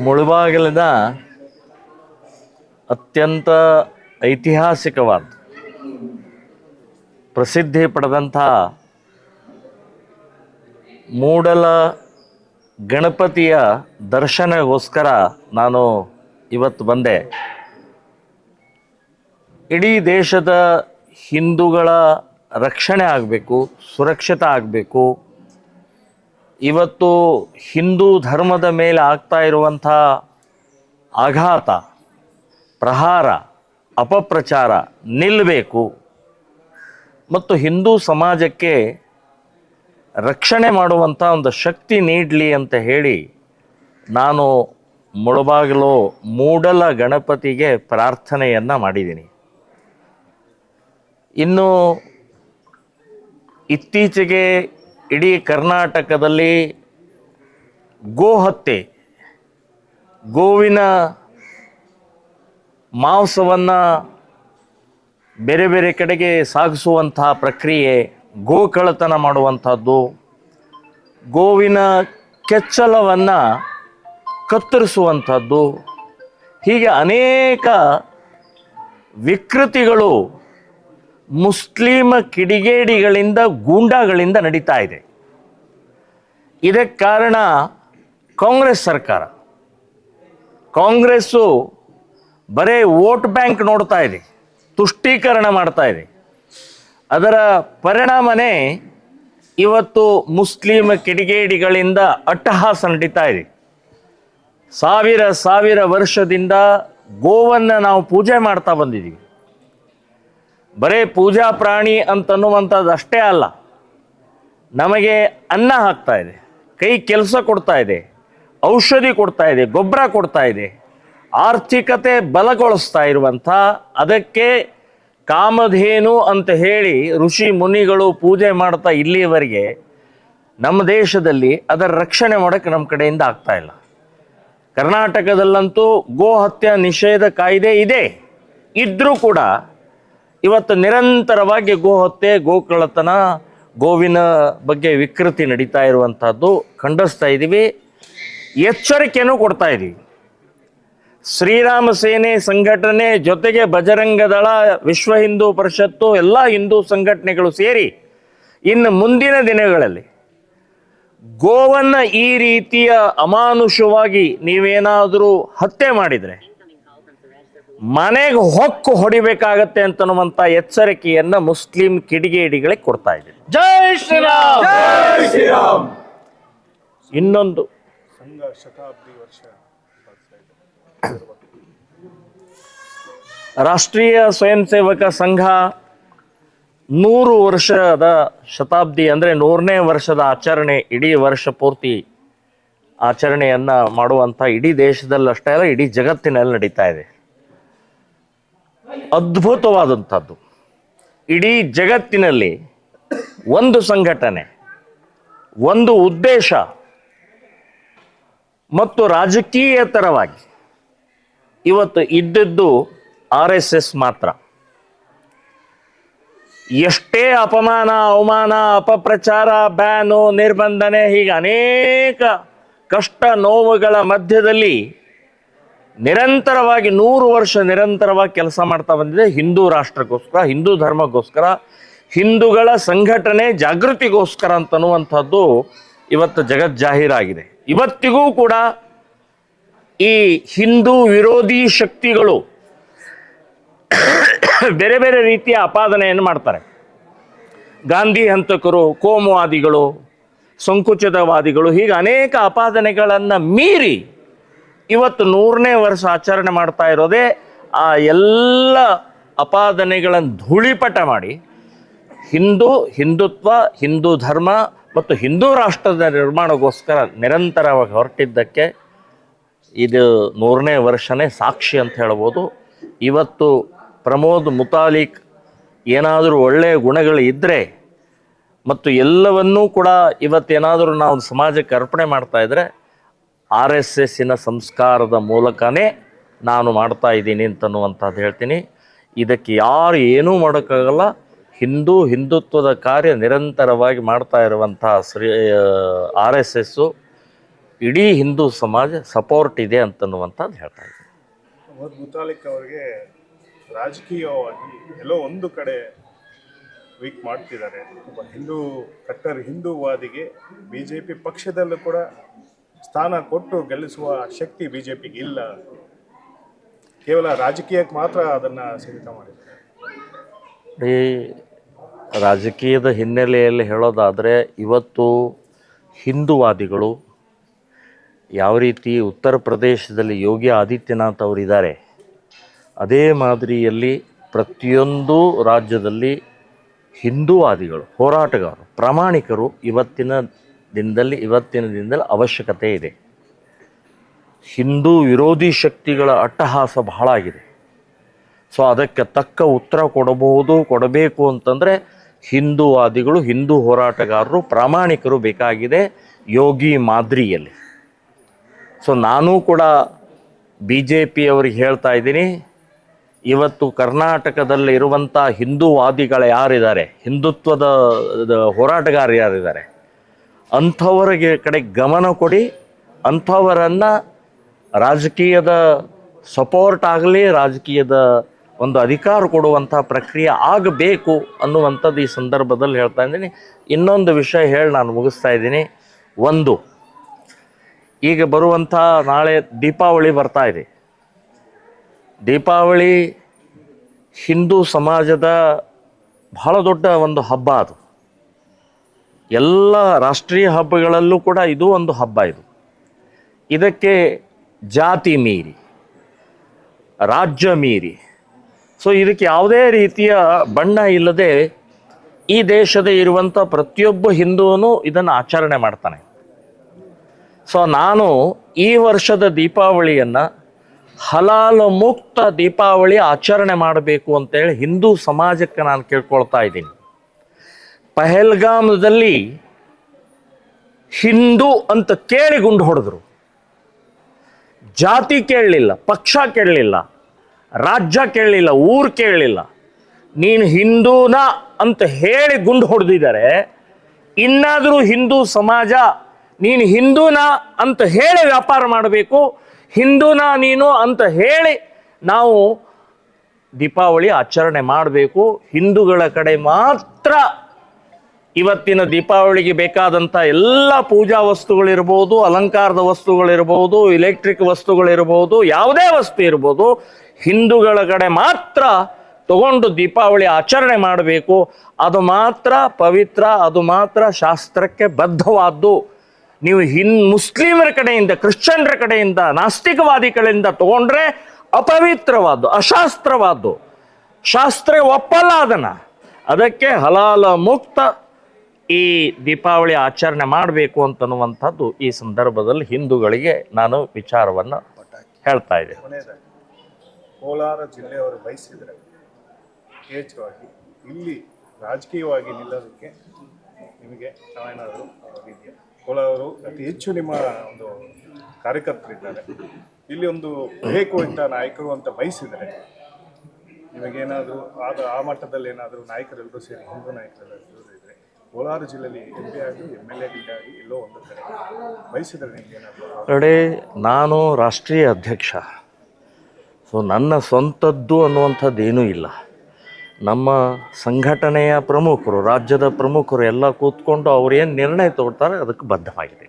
ಮುಳುಬಾಗಿಲಿನ ಅತ್ಯಂತ ಐತಿಹಾಸಿಕವಾದ, ಪ್ರಸಿದ್ಧಿ ಪಡೆದಂಥ ಮೂಡಲ ಗಣಪತಿಯ ದರ್ಶನಗೋಸ್ಕರ ನಾನು ಇವತ್ತು ಬಂದೆ. ಇಡೀ ದೇಶದ ಹಿಂದೂಗಳ ರಕ್ಷಣೆ ಆಗಬೇಕು, ಸುರಕ್ಷಿತ ಆಗಬೇಕು ಇವತ್ತು ಹಿಂದೂ ಧರ್ಮದ ಮೇಲೆ ಆಗ್ತಾ ಇರುವಂಥ ಆಘಾತ, ಪ್ರಹಾರ, ಅಪಪ್ರಚಾರ ನಿಲ್ಲಬೇಕು ಮತ್ತು ಹಿಂದೂ ಸಮಾಜಕ್ಕೆ ರಕ್ಷಣೆ ಮಾಡುವಂಥ ಒಂದು ಶಕ್ತಿ ನೀಡಲಿ ಅಂತ ಹೇಳಿ ನಾನು ಮುಳಬಾಗಿಲು ಮೂಡಲ ಗಣಪತಿಗೆ ಪ್ರಾರ್ಥನೆಯನ್ನು ಮಾಡಿದ್ದೀನಿ. ಇನ್ನು ಇತ್ತೀಚೆಗೆ ಇಡೀ ಕರ್ನಾಟಕದಲ್ಲಿ ಗೋಹತ್ಯೆ ಗೋವಿನ ಮಾಂಸವನ್ನು ಬೇರೆ ಬೇರೆ ಕಡೆಗೆ ಸಾಗಿಸುವಂತಹ ಪ್ರಕ್ರಿಯೆ ಗೋಕಳತನ ಮಾಡುವಂಥದ್ದು, ಗೋವಿನ ಕೆಚ್ಚಲವನ್ನು ಕತ್ತರಿಸುವಂಥದ್ದು, ಹೀಗೆ ಅನೇಕ ವಿಕೃತಿಗಳು ಮುಸ್ಲಿಮ ಕಿಡಿಗೇಡಿಗಳಿಂದ, ಗೂಂಡಾಗಳಿಂದ ನಡೀತಾ ಇದೆ. ಇದಕ್ಕೆ ಕಾರಣ ಕಾಂಗ್ರೆಸ್ ಸರ್ಕಾರ. ಕಾಂಗ್ರೆಸ್ಸು ಬರೇ ವೋಟ್ ಬ್ಯಾಂಕ್ ನೋಡ್ತಾ ಇದೆ, ತುಷ್ಟೀಕರಣ ಮಾಡ್ತಾ ಇದೆ. ಅದರ ಪರಿಣಾಮನೇ ಇವತ್ತು ಮುಸ್ಲಿಂ ಕಿಡಿಗೇಡಿಗಳಿಂದ ಅಟ್ಟಹಾಸ ನಡೀತಾ ಇದೆ. ಸಾವಿರ ಸಾವಿರ ವರ್ಷದಿಂದ ಗೋವನ್ನು ನಾವು ಪೂಜೆ ಮಾಡ್ತಾ ಬಂದಿದ್ದೀವಿ. ಬರೇ ಪೂಜಾ ಪ್ರಾಣಿ ಅಂತನ್ನುವಂಥದ್ದು ಅಷ್ಟೇ ಅಲ್ಲ. ನಮಗೆ ಅನ್ನ ಹಾಕ್ತಾ ಇದೆ, ಕೈ ಕೆಲಸ ಕೊಡ್ತಾ ಇದೆ, ಔಷಧಿ ಕೊಡ್ತಾ ಇದೆ, ಗೊಬ್ಬರ ಕೊಡ್ತಾ ಇದೆ, ಆರ್ಥಿಕತೆ ಬಲಗೊಳಿಸ್ತಾ ಇರುವಂಥ ಅದಕ್ಕೆ ಕಾಮಧೇನು ಅಂತ ಹೇಳಿ ಋಷಿ ಮುನಿಗಳು ಪೂಜೆ ಮಾಡ್ತಾ ಇಲ್ಲಿಯವರೆಗೆ ನಮ್ಮ ದೇಶದಲ್ಲಿ ಅದರ ರಕ್ಷಣೆ ಮಾಡೋಕ್ಕೆ ನಮ್ಮ ಕಡೆಯಿಂದ ಆಗ್ತಾ ಇಲ್ಲ. ಕರ್ನಾಟಕದಲ್ಲಂತೂ ಗೋ ಹತ್ಯೆ ನಿಷೇಧ ಕಾಯ್ದೆ ಇದೆ. ಇದ್ರೂ ಕೂಡ ಇವತ್ತು ನಿರಂತರವಾಗಿ ಗೋ ಹತ್ಯೆ ಗೋಕಳ್ಳತನ ಗೋವಿನ ಬಗ್ಗೆ ವಿಕೃತಿ ನಡೀತಾ ಇರುವಂಥದ್ದು ಖಂಡಿಸ್ತಾ ಇದ್ದೀವಿ. ಎಚ್ಚರಿಕೆಯನ್ನು ಕೊಡ್ತಾ ಇದ್ದೀವಿ. ಶ್ರೀರಾಮ ಸೇನೆ ಸಂಘಟನೆ ಜೊತೆಗೆ ಬಜರಂಗ ದಳ, ವಿಶ್ವ ಹಿಂದೂ ಪರಿಷತ್ತು, ಎಲ್ಲ ಹಿಂದೂ ಸಂಘಟನೆಗಳು ಸೇರಿ ಇನ್ನು ಮುಂದಿನ ದಿನಗಳಲ್ಲಿ ಗೋವನ್ನು ಈ ರೀತಿಯ ಅಮಾನುಷವಾಗಿ ನೀವೇನಾದರೂ ಹತ್ಯೆ ಮಾಡಿದರೆ ಮನೆಗೆ ಹೊಕ್ಕು ಹೊಡಿಬೇಕಾಗತ್ತೆ ಅಂತನ್ನುವಂತ ಎಚ್ಚರಿಕೆಯನ್ನ ಮುಸ್ಲಿಂ ಕಿಡಿಗೇಡಿಗಳಿಗೆ ಕೊಡ್ತಾ ಇದ್ದೀನಿ. ಜೈ ಶ್ರೀರಾಮ್. ಇನ್ನೊಂದು. ರಾಷ್ಟ್ರೀಯ ಸ್ವಯಂ ಸೇವಕ ಸಂಘ ನೂರು ವರ್ಷದ ಶತಾಬ್ದಿ ಅಂದರೆ ನೂರನೇ ವರ್ಷದ ಆಚರಣೆ ಇಡೀ ವರ್ಷ ಪೂರ್ತಿ ಆಚರಣೆಯನ್ನ ಮಾಡುವಂಥ ಇಡೀ ದೇಶದಲ್ಲಷ್ಟೇ ಅಲ್ಲ ಇಡೀ ಜಗತ್ತಿನಲ್ಲಿ ನಡೀತಾ ಇದೆ. ಅದ್ಭುತವಾದಂಥದ್ದು. ಇಡೀ ಜಗತ್ತಿನಲ್ಲಿ ಒಂದು ಸಂಘಟನೆ, ಒಂದು ಉದ್ದೇಶ ಮತ್ತು ರಾಜಕೀಯೇತರವಾಗಿ ಇವತ್ತು ಇದ್ದದ್ದು ಆರ್ ಎಸ್ ಎಸ್ ಮಾತ್ರ. ಎಷ್ಟೇ ಅಪಮಾನ, ಅವಮಾನ, ಅಪಪ್ರಚಾರ, ಬ್ಯಾನು, ನಿರ್ಬಂಧನೆ, ಹೀಗೆ ಅನೇಕ ಕಷ್ಟ ನೋವುಗಳ ಮಧ್ಯದಲ್ಲಿ ನಿರಂತರವಾಗಿ ನೂರು ವರ್ಷ ನಿರಂತರವಾಗಿ ಕೆಲಸ ಮಾಡ್ತಾ ಬಂದಿದೆ. ಹಿಂದೂ ರಾಷ್ಟ್ರಕ್ಕೋಸ್ಕರ, ಹಿಂದೂ ಧರ್ಮಕ್ಕೋಸ್ಕರ, ಹಿಂದೂಗಳ ಸಂಘಟನೆ ಜಾಗೃತಿಗೋಸ್ಕರ ಅಂತನ್ನುವಂಥದ್ದು ಇವತ್ತು ಜಗತ್ ಜಾಹೀರಾಗಿದೆ ಇವತ್ತಿಗೂ ಕೂಡ ಈ ಹಿಂದೂ ವಿರೋಧಿ ಶಕ್ತಿಗಳು ಬೇರೆ ಬೇರೆ ರೀತಿಯ ಅಪಾದನೆಯನ್ನು ಮಾಡ್ತಾರೆ. ಗಾಂಧಿ ಹಂತಕರು, ಕೋಮುವಾದಿಗಳು, ಸಂಕುಚಿತವಾದಿಗಳು ಹೀಗೆ ಅನೇಕ ಅಪಾದನೆಗಳನ್ನು ಮೀರಿ ಇವತ್ತು ನೂರನೇ ವರ್ಷ ಆಚರಣೆ ಮಾಡ್ತಾ ಇರೋದೇ ಆ ಎಲ್ಲ ಅಪಾದನೆಗಳನ್ನು ಧೂಳಿಪಟ ಮಾಡಿ ಹಿಂದೂ ಹಿಂದುತ್ವ, ಹಿಂದೂ ಧರ್ಮ ಮತ್ತು ಹಿಂದೂ ರಾಷ್ಟ್ರದ ನಿರ್ಮಾಣಕ್ಕೋಸ್ಕರ ನಿರಂತರವಾಗಿ ಹೊರಟಿದ್ದಕ್ಕೆ ಇದು ನೂರನೇ ವರ್ಷನೇ ಸಾಕ್ಷಿ ಅಂತ ಹೇಳ್ಬೋದು. ಇವತ್ತು ಪ್ರಮೋದ್ ಮುತಾಲಿಕ್ ಏನಾದರೂ ಒಳ್ಳೆಯ ಗುಣಗಳು ಇದ್ದರೆ ಮತ್ತು ಎಲ್ಲವನ್ನೂ ಕೂಡ ಇವತ್ತೇನಾದರೂ ನಾವು ಸಮಾಜಕ್ಕೆ ಅರ್ಪಣೆ ಮಾಡ್ತಾ ಇದ್ದರೆ ಆರ್ ಎಸ್ ಎಸ್ಸಿನ ಸಂಸ್ಕಾರದ ಮೂಲಕನೇ ನಾನು ಮಾಡ್ತಾ ಇದ್ದೀನಿ ಅಂತನ್ನುವಂಥದ್ದು ಹೇಳ್ತೀನಿ. ಇದಕ್ಕೆ ಯಾರು ಏನೂ ಮಾಡೋಕ್ಕಾಗಲ್ಲ. ಹಿಂದೂ ಹಿಂದುತ್ವದ ಕಾರ್ಯ ನಿರಂತರವಾಗಿ ಮಾಡ್ತಾ ಇರುವಂಥ ಶ್ರೀ ಆರ್ ಎಸ್ ಎಸ್ಸು ಇಡೀ ಹಿಂದೂ ಸಮಾಜ ಸಪೋರ್ಟ್ ಇದೆ ಅಂತನ್ನುವಂಥದ್ದು ಹೇಳ್ತಾ ಇದ್ದೀನಿ. ಅವರಿಗೆ ರಾಜಕೀಯವಾಗಿ ಎಲ್ಲೋ ಒಂದು ಕಡೆ ವೀಕ್ ಮಾಡ್ತಿದ್ದಾರೆ. ಒಬ್ಬ ಹಿಂದೂ, ಕಟ್ಟರ್ ಹಿಂದೂವಾದಿಗೆ ಬಿ ಜೆ ಪಿ ಪಕ್ಷದಲ್ಲೂ ಕೂಡ ಸ್ಥಾನ ಕೊಟ್ಟು ಗೆಲ್ಲಿಸುವ ಶಕ್ತಿ ಬಿ ಜೆ ಪಿಗೆ ಇಲ್ಲ. ಕೇವಲ ರಾಜಕೀಯಕ್ಕೆ ಮಾತ್ರ ಅದನ್ನು ಸೀಮಿತ ಮಾಡಿದ್ದಾರೆ. ಈ ರಾಜಕೀಯದ ಹಿನ್ನೆಲೆಯಲ್ಲಿ ಹೇಳೋದಾದರೆ ಇವತ್ತು ಹಿಂದೂವಾದಿಗಳು ಯಾವ ರೀತಿ ಉತ್ತರ ಪ್ರದೇಶದಲ್ಲಿ ಯೋಗಿ ಆದಿತ್ಯನಾಥ್ ಅವರಿದ್ದಾರೆ, ಅದೇ ಮಾದರಿಯಲ್ಲಿ ಪ್ರತಿಯೊಂದು ರಾಜ್ಯದಲ್ಲಿ ಹಿಂದೂವಾದಿಗಳು, ಹೋರಾಟಗಾರರು, ಪ್ರಾಮಾಣಿಕರು ಇವತ್ತಿನ ದಿನದಲ್ಲಿ, ಇವತ್ತಿನ ದಿನದಲ್ಲಿ ಅವಶ್ಯಕತೆ ಇದೆ. ಹಿಂದೂ ವಿರೋಧಿ ಶಕ್ತಿಗಳ ಅಟ್ಟಹಾಸ ಬಹಳ ಆಗಿದೆ. ಸೊ, ಅದಕ್ಕೆ ತಕ್ಕ ಉತ್ತರ ಕೊಡಬಹುದು, ಕೊಡಬೇಕು ಅಂತಂದರೆ ಹಿಂದೂವಾದಿಗಳು, ಹಿಂದೂ ಹೋರಾಟಗಾರರು, ಪ್ರಾಮಾಣಿಕರು ಬೇಕಾಗಿದೆ ಯೋಗಿ ಮಾದರಿಯಲ್ಲಿ. ಸೊ, ನಾನೂ ಕೂಡ ಬಿ ಜೆ ಪಿಯವರಿಗೆ ಹೇಳ್ತಾ ಇದ್ದೀನಿ, ಇವತ್ತು ಕರ್ನಾಟಕದಲ್ಲಿ ಇರುವಂಥ ಹಿಂದೂವಾದಿಗಳು ಯಾರಿದ್ದಾರೆ? ಹಿಂದುತ್ವದ ಹೋರಾಟಗಾರ ಯಾರಿದ್ದಾರೆ? ಅಂಥವರಿಗೆ ಕಡೆ ಗಮನ ಕೊಡಿ. ಅಂಥವರನ್ನು ರಾಜಕೀಯದ ಸಪೋರ್ಟ್ ಆಗಲಿ, ರಾಜಕೀಯದ ಒಂದು ಅಧಿಕಾರ ಕೊಡುವಂಥ ಪ್ರಕ್ರಿಯೆ ಆಗಬೇಕು ಅನ್ನುವಂಥದ್ದು ಈ ಸಂದರ್ಭದಲ್ಲಿ ಹೇಳ್ತಾ ಇದ್ದೀನಿ. ಇನ್ನೊಂದು ವಿಷಯ ಹೇಳಿ ನಾನು ಮುಗಿಸ್ತಾ ಇದ್ದೀನಿ. ಒಂದು, ಈಗ ಬರುವಂಥ ನಾಳೆ ದೀಪಾವಳಿ ಬರ್ತಾ ಇದೆ. ದೀಪಾವಳಿ ಹಿಂದೂ ಸಮಾಜದ ಬಹಳ ದೊಡ್ಡ ಒಂದು ಹಬ್ಬ ಅದು. ಎಲ್ಲ ರಾಷ್ಟ್ರೀಯ ಹಬ್ಬಗಳಲ್ಲೂ ಕೂಡ ಇದು ಒಂದು ಹಬ್ಬ ಇದು. ಇದಕ್ಕೆ ಜಾತಿ ಮೀರಿ, ರಾಜ್ಯ ಮೀರಿ. ಸೊ ಇದಕ್ಕೆ ಯಾವುದೇ ರೀತಿಯ ಬಣ್ಣ ಇಲ್ಲದೆ ಈ ದೇಶದ ಇರುವಂಥ ಪ್ರತಿಯೊಬ್ಬ ಹಿಂದೂನು ಇದನ್ನು ಆಚರಣೆ ಮಾಡ್ತಾನೆ. ಸೊ ನಾನು ಈ ವರ್ಷದ ದೀಪಾವಳಿಯನ್ನು ಹಲಾಲು ಮುಕ್ತ ದೀಪಾವಳಿ ಆಚರಣೆ ಮಾಡಬೇಕು ಅಂತೇಳಿ ಹಿಂದೂ ಸಮಾಜಕ್ಕೆ ನಾನು ಕೇಳ್ಕೊಳ್ತಾ ಇದ್ದೀನಿ. ಪಹಲ್ಗಾಮದಲ್ಲಿ ಹಿಂದೂ ಅಂತ ಕೇಳಿ ಗುಂಡು ಹೊಡೆದ್ರು. ಜಾತಿ ಕೇಳಲಿಲ್ಲ, ಪಕ್ಷ ಕೇಳಲಿಲ್ಲ, ರಾಜ್ಯ ಕೇಳಲಿಲ್ಲ, ಊರು ಕೇಳಲಿಲ್ಲ. ನೀನು ಹಿಂದೂನ ಅಂತ ಹೇಳಿ ಗುಂಡು ಹೊಡೆದಿದ್ದಾರೆ. ಇನ್ನಾದರೂ ಹಿಂದೂ ಸಮಾಜ ನೀನು ಹಿಂದೂನ ಅಂತ ಹೇಳಿ ವ್ಯಾಪಾರ ಮಾಡಬೇಕು, ಹಿಂದೂನ ನೀನು ಅಂತ ಹೇಳಿ ನಾವು ದೀಪಾವಳಿ ಆಚರಣೆ ಮಾಡಬೇಕು. ಹಿಂದೂಗಳ ಕಡೆ ಮಾತ್ರ ಇವತ್ತಿನ ದೀಪಾವಳಿಗೆ ಬೇಕಾದಂಥ ಎಲ್ಲ ಪೂಜಾ ವಸ್ತುಗಳಿರ್ಬೋದು, ಅಲಂಕಾರದ ವಸ್ತುಗಳಿರ್ಬೋದು ಇಲೆಕ್ಟ್ರಿಕ್ ವಸ್ತುಗಳಿರ್ಬೋದು, ಯಾವುದೇ ವಸ್ತು ಇರ್ಬೋದು, ಹಿಂದೂಗಳ ಕಡೆ ಮಾತ್ರ ತಗೊಂಡು ದೀಪಾವಳಿ ಆಚರಣೆ ಮಾಡಬೇಕು. ಅದು ಮಾತ್ರ ಪವಿತ್ರ, ಅದು ಮಾತ್ರ ಶಾಸ್ತ್ರಕ್ಕೆ ಬದ್ಧವಾದ್ದು. ನೀವು ಹಿನ್ ಮುಸ್ಲಿಮರ ಕಡೆಯಿಂದ, ಕ್ರಿಶ್ಚಿಯನ್ರ ಕಡೆಯಿಂದ, ನಾಸ್ತಿಕವಾದಿಗಳಿಂದ ತಗೊಂಡ್ರೆ ಅಪವಿತ್ರವಾದ್ದು, ಅಶಾಸ್ತ್ರವಾದ್ದು. ಶಾಸ್ತ್ರ ಒಪ್ಪಲ್ಲ ಅದನ್ನ. ಅದಕ್ಕೆ ಹಲಾಲ ಮುಕ್ತ ಈ ದೀಪಾವಳಿ ಆಚರಣೆ ಮಾಡಬೇಕು ಅಂತನ್ನುವಂಥದ್ದು ಈ ಸಂದರ್ಭದಲ್ಲಿ ಹಿಂದೂಗಳಿಗೆ ನಾನು ವಿಚಾರವನ್ನು ಹೇಳ್ತಾ ಇದ್ದೆ ಕೋಲಾರ ಜಿಲ್ಲೆಯವರು ಬಯಸಿದರೆ ಯಥೇಚ್ಛವಾಗಿ ಇಲ್ಲಿ ರಾಜಕೀಯವಾಗಿ ನಿಲ್ಲೋದಕ್ಕೆ ನಿಮಗೆ ನಾವೇನಾದರೂ ಕೋಲಾರವರು ಅತಿ ಹೆಚ್ಚು ನಿಮ್ಮ ಒಂದು ಕಾರ್ಯಕರ್ತರಿದ್ದಾರೆ. ಇಲ್ಲಿ ಒಂದು ಬೇಕು ಅಂತ ನಾಯಕರು ಅಂತ ಬಯಸಿದರೆ ನಿಮಗೇನಾದರೂ ಆದ ಆ ಮಟ್ಟದಲ್ಲಿ ಏನಾದರೂ ನಾಯಕರೆಲ್ಲರೂ ಸೇರಿ, ಹಿಂದೂ ನಾಯಕರೆಲ್ಲರೂ ಕೋಲಾರ ಜಿಲ್ಲೆಯಲ್ಲಿ ಎಂ ಪಿ ಆಗಿ ಎಂ ಎಲ್ ಎಗಳಾಗಿ ಎಲ್ಲೋ ಒಂದು ಕಡೆ. ಬಯಸಿದ್ರೆ ನೋಡಿ, ನಾನು ರಾಷ್ಟ್ರೀಯ ಅಧ್ಯಕ್ಷ. ಸೊ ನನ್ನ ಸ್ವಂತದ್ದು ಅನ್ನುವಂಥದ್ದು ಏನೂ ಇಲ್ಲ. ನಮ್ಮ ಸಂಘಟನೆಯ ಪ್ರಮುಖರು, ರಾಜ್ಯದ ಪ್ರಮುಖರು ಎಲ್ಲ ಕೂತ್ಕೊಂಡು ಅವ್ರು ಏನು ನಿರ್ಣಯ ತಗೊಳ್ತಾರೆ, ಅದಕ್ಕೆ ಬದ್ಧವಾಗಿದೆ